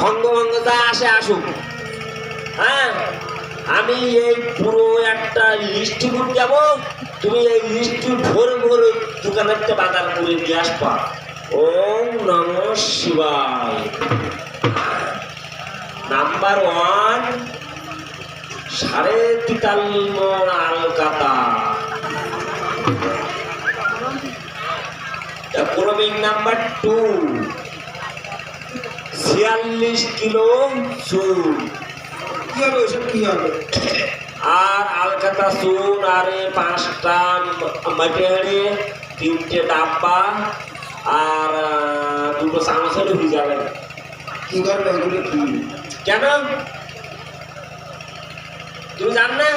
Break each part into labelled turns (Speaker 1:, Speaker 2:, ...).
Speaker 1: সঙ্গভঙ্গ যা আসে আসুক। হ্যাঁ? আমি এই পুরো একটা লিস্ট করে যাব, তুমি এই লিস্ট ভোর ভোর থেকে বাজার করে নিয়ে আসবা। ওম নম শিবায়। নাম্বার ওয়ান, সাড়ে তিতান্ন আলকাতা। ক্রমিক নাম্বার টু ছিয়াল্লিশ কিলো চুল
Speaker 2: কি হবে ওইসব কি হবে?
Speaker 1: আর আলকাতা চুন আর পাঁচটা মাটিহাড়ি তিনটে ডাব্বা আর দুটো চামচের হয়ে যাবে।
Speaker 2: কি করবে এগুলো কি?
Speaker 1: কেন? তুমি জান না?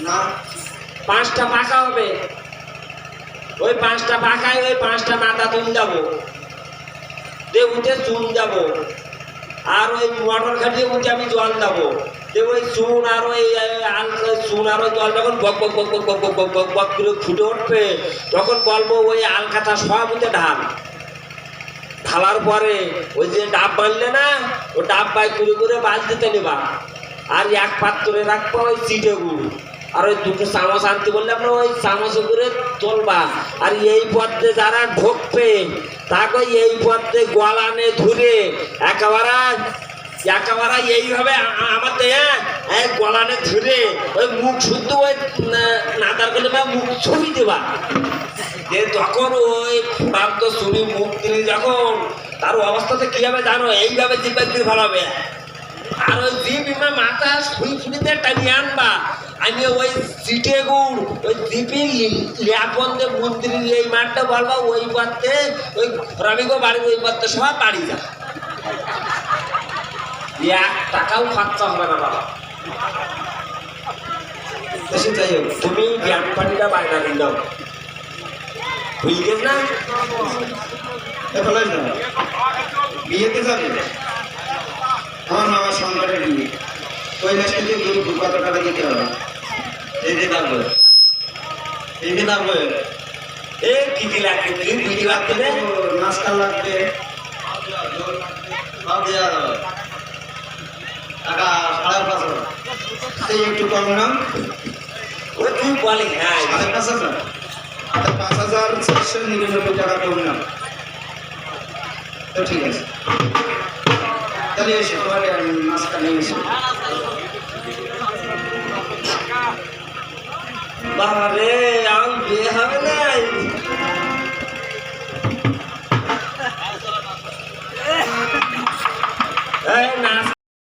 Speaker 2: না।
Speaker 1: পাঁচটা পাকা হবে। ওই পাঁচটা পাকায় ওই পাঁচটা নাতা তুল যাব দে উঠে চুন যাব আর ওই মোটর ঘাটিয়ে উঠে আমি জল দেবো। দে ওই চুন আর ওই চুন আর ওই জল যখন বক বক বক বক বক বক বক বক করে ফুটে উঠবে, তখন বলব ওই আলকাতা সব উঠে ঢাল ঢালার পরে ওই যে ডাব বানলে না, ও ডাব বাই করে করে বাজ দিতে নেবা। আর এক পাত্রে রাখবা ওই চিটে গুড়। আর ওই দুটো চামচ আনতে বললে আমরা ওই চামচ করে তুলবা। আর এই পথে যারা ঢোকবে, তাকে এই পথে গলানে ধরে। একেবারে একেবারে এইভাবে আমাদের এই গলানে ধরে, ওই মুখ শুদ্ধ ওই নাদার করে বা মুখ ছবি দেবা। যে যখন ওই প্রান্ত চুরি মুখ দিলি যখন, তার অবস্থাতে কি হবে জানো? এইভাবে জিব্বা দিয়ে ভালো হবে। আর ওই জিপ মাথা শুই ফুটিতে টানিয়ে আনবা। আমি ওই সিটে গুড় ওই জিপি ল্যাপন যে মন্দিরের এই মাঠটা বলবা, ওই পথে, ওই রবিগো বাড়ি ওই পথে সব বাড়ি যা এক টাকাও খরচা হবে না বাবা। তুমি জ্ঞান পানিটা বায়না দিন দাও না?
Speaker 2: বিয়েতে যাবে আমার মামার সংকটের বিয়ে। মাস থেকে গরু কত টাকা দিতে হবে। দাম বলে।
Speaker 1: এ কি কি লাগবে? কি লাগবে না
Speaker 2: নাস্তা লাগবে। টাকা সাড়ে পাঁচ হাজার। একটু কম নাম
Speaker 1: ও তুই বলে হ্যাঁ।
Speaker 2: সাড়ে পাঁচ হাজার সাড়ে পাঁচ হাজার চারশো নিরানব্বই টাকা কম তো ঠিক আছে। তাহলে এসে। তোমার নাস্তা নিয়ে এসে।
Speaker 1: বাবারে আম বিয়ে হবে নাই না